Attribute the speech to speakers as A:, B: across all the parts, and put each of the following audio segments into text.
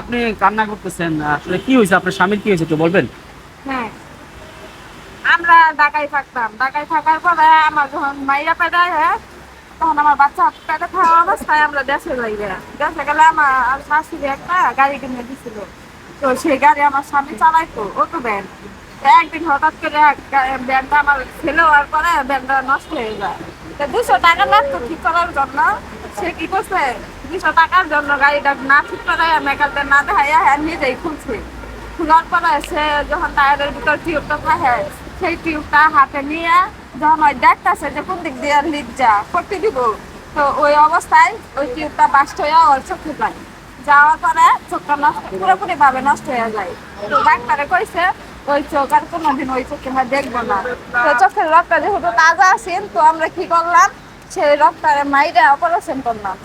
A: আপনি কান্না করতেছেন, আসলে কি হয়েছে? আপনার স্বামীর কি হয়েছে একটু বলবেন?
B: হ্যাঁ। আমরা ঢাকায় থাকতাম। ঢাকায় থাকার পরে আমার যখন মাইরা পেদা হয় তখন আমার বাচ্চা পেটে থাকা অবস্থায় আমরা দেশে যাই। দেশে গেলে আমার শাশুড়ি একটা গাড়ি কিনে দিছিল। তো সেই গাড়ি আমার স্বামী চালাইতো ও তো ব্যান একদিন হঠাৎ করে ব্যানটা আমার ছেলে হওয়ার পরে ব্যানটা নষ্ট হয়ে যায়। তো দুশো টাকা লাগতো ঠিক করার জন্য। সে কি করছে? দুশো টাকার জন্য গাড়িটা না ঠিক করে মেকালতে না দেখাইয়া হ্যাঁ নিজেই খুলছে খোলার পরে সে যখন টায়ারের ভিতর টিউবটা থাকে, সেই টিউবটা হাতে নিয়ে যখন ওই দেখতেছে যে কোন দিক দিয়ে যা করতে দিব, তো ওই অবস্থায় ওই টিউবটা বাস্ট হয়ে ওর চোখে যায়। যাওয়ার পরে চোখটা নষ্ট পুরোপুরি ভাবে নষ্ট হয়ে যায়। তো ডাক্তারে কইছে, ওই চোখ আর কোনোদিন ওই চোখে আমরা দেখব না। তো চোখের রক্তটা যেহেতু তাজা আছেন, তো আমরা কি করলাম, সেই রক্তারে মাইরে অপারেশন করলাম।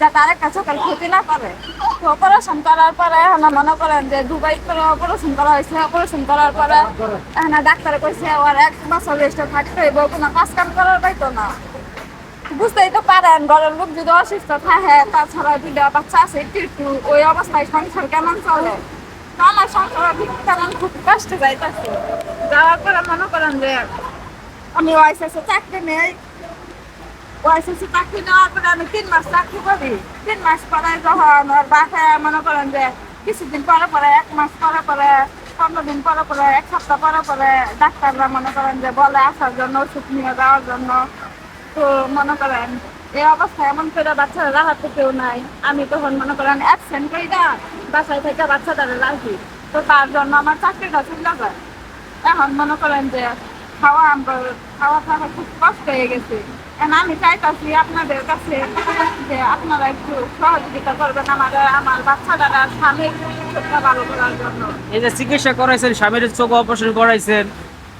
B: যাতে আরেকটা চোখের ক্ষতি না করে। তো অপারেশন করার পরে আমরা মনে করেন যে দুবাই করে অপারেশন করা হয়েছে অপারেশন করার পরে এখানে ডাক্তারে কইছে ওর এক বছর রেস্টে থাকতে হইব, কোনো কাজ কাম করার পাইতো না। বুঝতেই তো পারেন, ঘরের লোক যদি অসুস্থ থাকে, তাছাড়া দুইটা বাচ্চা আছে, একটু একটু ওই অবস্থায় সংসার কেমন চলে? আমার সংসার তেমন খুব কষ্টে যাইতেছে। যাওয়ার পরে মনে করেন যে আমি ওয়াইসেসে চাকরি নেই ওয়াইসেসে চাকরি নেওয়ার পরে আমি তিন মাস চাকরি করি। তিন মাস পরে যখন ওর বাসায় মনে করেন যে কিছুদিন পরে পরে, এক মাস পরে পরে, পনেরো দিন পরে পরে, এক সপ্তাহ পরে পরে ডাক্তাররা মনে করেন যে বলে আসার জন্য, ওষুধ নিয়ে যাওয়ার জন্য। তো মনে করেন এই অবস্থায় এমন করে বাচ্চারা রাখাতে কেউ নাই। আমি তখন মনে করেন অ্যাবসেন্ট করি না বাসায় থেকে বাচ্চাদের রাখি। তো তার জন্য আমার চাকরিটা যায়। এখন মনে করেন যে খাওয়া আমরা খাওয়া থাকা খুব কষ্ট হয়ে গেছে। আমি চাইতাছি আপনাদের কাছে যে আপনারা একটু সহযোগিতা করবেন আমার আমার বাচ্চাটা স্বামীর চোখটা ভালো করার জন্য।
A: এই যে চিকিৎসা করাইছেন স্বামীর চোখ অপারেশন করাইছেন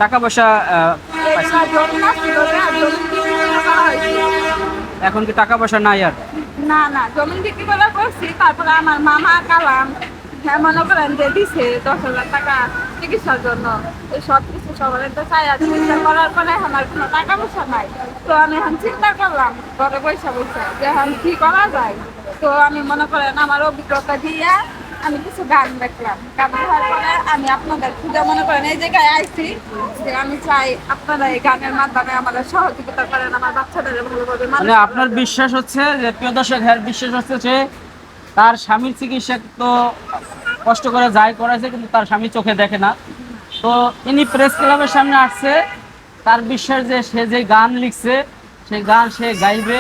A: টাকা পয়সা। এখন কি টাকা পয়সা নাই আর?
B: না না জমি বিক্রি করে করছি তারপরে আমার মামা কালাম হ্যাঁ মনে করেন যে দিছে দশ হাজার টাকা চিকিৎসার জন্য। এই সব কিছু সবার তো চাই আর চিকিৎসা করার পরে আমার কোনো টাকা পয়সা নাই। তো আমি এখন চিন্তা করলাম ঘরে পয়সা পয়সা যে এখন কি করা যায়? তো আমি মনে করেন আমার অভিজ্ঞতা দিয়ে আমি কিছু গান দেখলাম। গান দেখার পরে আমি আপনাদের খুঁজে মনে করেন এই জায়গায় আইছি যে আমি চাই আপনারা এই গানের মাধ্যমে আমাদের সহযোগিতা করেন আমার বাচ্চাদের ভালোভাবে
A: মানে আপনার বিশ্বাস হচ্ছে যে প্রিয় দর্শক হ্যাঁ বিশ্বাস হচ্ছে যে তার স্বামীর চিকিৎসা তো কষ্ট করে যাই করাইছে কিন্তু তার স্বামী চোখে দেখে না। তো ইনি প্রেস ক্লাবের সামনে আসছে তার বিশ্বাস যে সে যে গান লিখছে সেই গান সে গাইবে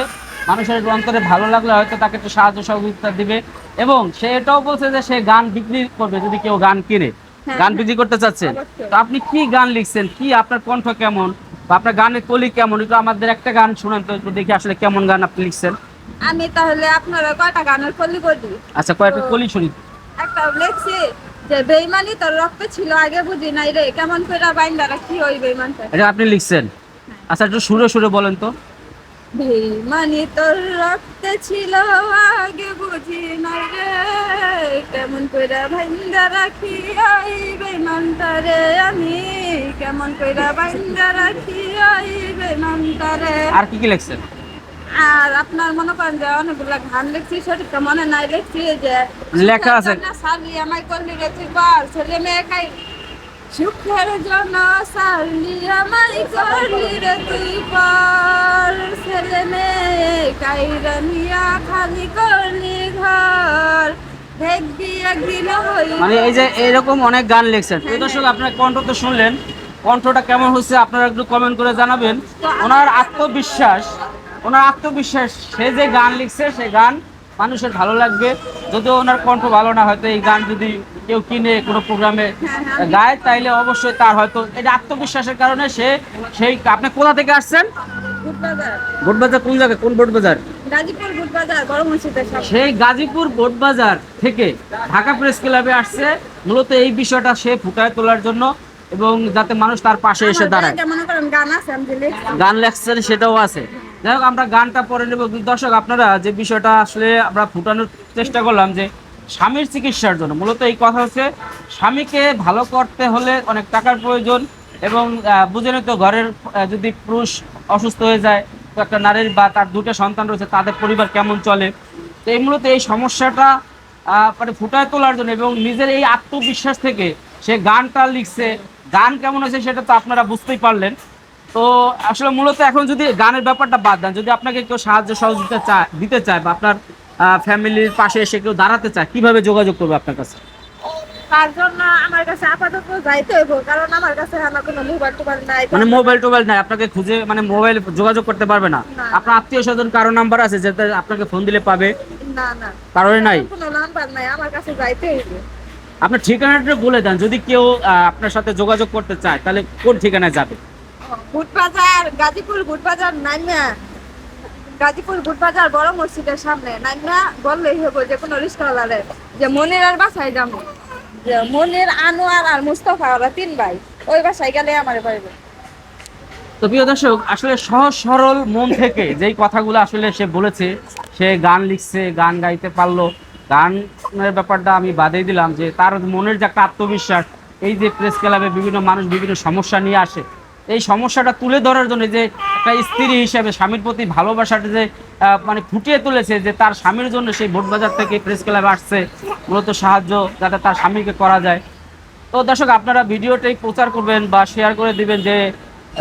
A: মানুষের অন্তরে ভালো লাগলে হয়তো তাকে একটু সাহায্য সহযোগিতা দিবে। এবং সে এটাও বলছে যে সে গান বিক্রি করবে যদি কেউ গান কিনে
B: হ্যাঁ,
A: গান বিক্রি করতে চাচ্ছেন তো আপনি কি গান লিখছেন? কি আপনার কণ্ঠ কেমন? বা আপনার গানের কলি কেমন? একটু আমাদের একটা গান শোনান তো একটু দেখি আসলে কেমন গান আপনি লিখছেন।
B: আমি তাহলে আপনারা কয়টা গানের কলি করি?
A: আচ্ছা কয়েকটা কলি শুনি।
B: একটা লেখছি যে বেইমানি তোর রক্ত ছিল আগে বুঝি নাই রে কেমন করে বাইন্দা রাখি ওই বেইমানটা?
A: এটা আপনি লিখছেন। আচ্ছা একটু সুরে সুরে বলেন তো।
B: বেইমানি তোর রক্তে ছিল আগে বুঝি নাই রে কেমন করে বাইন্দা রাখি ওই বেইমানটা রে আমি কেমন করে বাইন্দা রাখি ওই বেইমানটা রে।
A: আর কি কি লিখছেন?
B: আর আপনার মনে করেন যে অনেকগুলা গান লিখছি সঠিকটা মনে নাই লিখছি যে
A: লেখা আছে।
B: সালি আমায় করলি রে তুই বল ছেলে মেয়ে কাই সুখের জন্য সালি আমায় করলি রে তুই বল ছেলে মেয়ে কাইরা নিয়া খালি করলি ঘর। দেখবি একদিন হই
A: মানে এই যে এরকম অনেক গান লিখছেন এই দর্শক আপনার কণ্ঠ তো শুনলেন। কণ্ঠটা কেমন হচ্ছে আপনারা একটু কমেন্ট করে জানাবেন। ওনার আত্মবিশ্বাস ওনার আত্মবিশ্বাস সে যে গান লিখছে সে গান মানুষের ভালো লাগবে। যদিও ওনার কণ্ঠ ভালো না হয়তো এই গান যদি কেউ কিনে কোনো প্রোগ্রামে গায় তাইলে অবশ্যই তার হয়তো এটা আত্মবিশ্বাসের কারণে সে সেই আপনি কোথা থেকে আসছেন?
B: বুটবাজার
A: কোন জায়গায়? কোন বোটবাজার
B: গাজীপুর বুটবাজার বড়
A: সেই গাজীপুর বোটবাজার থেকে ঢাকা প্রেস ক্লাবে আসছে। মূলত এই বিষয়টা সে ফুটায় তোলার জন্য এবং যাতে মানুষ তার পাশে এসে দাঁড়ায়।
B: মনে গান
A: লেখছেন সেটাও আছে। যাই হোক আমরা গানটা পরে নেব। দর্শক, আপনারা যে বিষয়টা আসলে আমরা ফুটানোর চেষ্টা করলাম যে স্বামীর চিকিৎসার জন্য, মূলত এই কথা হচ্ছে স্বামীকে ভালো করতে হলে অনেক টাকার প্রয়োজন এবং বুঝেনি তো ঘরের যদি পুরুষ অসুস্থ হয়ে যায় একটা নারীর বা তার দুটো সন্তান রয়েছে, তাদের পরিবার কেমন চলে? তো এই মূলত এই সমস্যাটা মানে ফুটায় তোলার জন্য এবং নিজের এই আত্মবিশ্বাস থেকে সে গানটা লিখছে। গান কেমন হয়েছে সেটা তো আপনারা বুঝতেই পারলেন। তো আসলে মূলত এখন যদি গানের ব্যাপারটা বাদ দেন যদি আপনাকে কেউ সাহায্য সহযোগিতা চায় দিতে চায় বা আপনার ফ্যামিলির পাশে এসে কেউ দাঁড়াতে চায় কীভাবে যোগাযোগ করবে আপনার কাছে?
B: তার জন্য আমার কাছে আপাতত যাইতে হইব কারণ আমার কাছে আমার কোনো মোবাইল টোবাইল নাই।
A: মানে মোবাইল টোবাইল নাই আপনাকে খুঁজে মানে মোবাইল যোগাযোগ করতে পারবে না। আপনার আত্মীয় স্বজন কারও নাম্বার আছে যেটা আপনাকে ফোন দিলে পাবে?
B: না না।
A: কারোর নাই?
B: কোনো নাম্বার নাই আমার কাছে যাইতে হইব।
A: আপনার ঠিকানাটা বলে দেন যদি কেউ আপনার সাথে যোগাযোগ করতে চায় তাহলে কোন ঠিকানায় যাবে?
B: গুটবাজার গাজীপুর গুটবাজার নাইমা। গাজীপুর গুটবাজার বড় মসজিদের সামনে। নাইমা বললেই হব যে কোনো রিস্কাওয়ালারে যে মনির আর বাসায় যাব। যে মনির, আনোয়ার আর মুস্তফা ওরা তিন ভাই। ওই বাসায় গেলে আমার পাইবে।
A: তো প্রিয় দর্শক, আসলে সহজ সরল মন থেকে যেই কথাগুলো আসলে সে বলেছে, সে গান লিখছে, গান গাইতে পারল। গানের ব্যাপারটা আমি বাদেই দিলাম যে তার মনের যে একটা আত্মবিশ্বাস, এই যে প্রেস ক্লাবে বিভিন্ন মানুষ বিভিন্ন সমস্যা নিয়ে আসে এই সমস্যাটা তুলে ধরার জন্য যে একটা স্ত্রী হিসেবে স্বামীর প্রতি ভালোবাসাটা যে মানে ফুটিয়ে তুলেছে যে তার স্বামীর জন্য সেই ভোট বাজার থেকে প্রেস ক্লাবে আসছে মূলত সাহায্য যাতে তার স্বামীকে করা যায়। তো দর্শক আপনারা ভিডিওটাই প্রচার করবেন বা শেয়ার করে দিবেন যে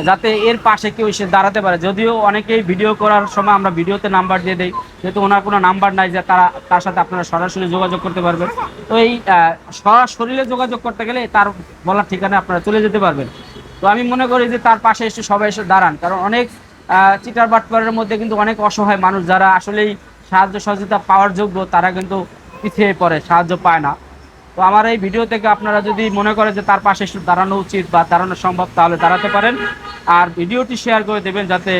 A: যাতে এর পাশে কেউ এসে দাঁড়াতে পারে। যদিও অনেকেই ভিডিও করার সময় আমরা ভিডিওতে নাম্বার দিয়ে দেই যেহেতু ওনার কোনো নাম্বার নাই যে তারা তার সাথে আপনারা সরাসরি যোগাযোগ করতে পারবেন। তো এই আহ, সরাসরি যোগাযোগ করতে গেলে তার বলার ঠিকানা আপনারা চলে যেতে পারবেন। তো আমি মনে করি যে তার পাশে এসে সবাই এসে দাঁড়ান। কারণ অনেক চিটার বাটপারের মধ্যে কিন্তু অনেক অসহায় মানুষ যারা আসলেই সাহায্য সহযোগিতা পাওয়ার যোগ্য, তারা কিন্তু পিছিয়ে পড়ে, সাহায্য পায় না। তো আমার এই ভিডিও থেকে আপনারা যদি মনে করেন যে তার পাশে একটু দাঁড়ানো উচিত বা দাঁড়ানো সম্ভব, তাহলে দাঁড়াতে পারেন। আর ভিডিওটি শেয়ার করে দেবেন যাতে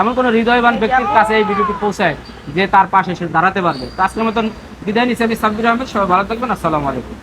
A: এমন কোনো হৃদয়বান ব্যক্তির কাছে এই ভিডিওটি পৌঁছায় যে তার পাশে এসে দাঁড়াতে পারবে। তো আজকের মতন বিদায় নিচ্ছি আমি সাব্বির আহমেদ, সবাই ভালো থাকবেন, আসসালামু আলাইকুম।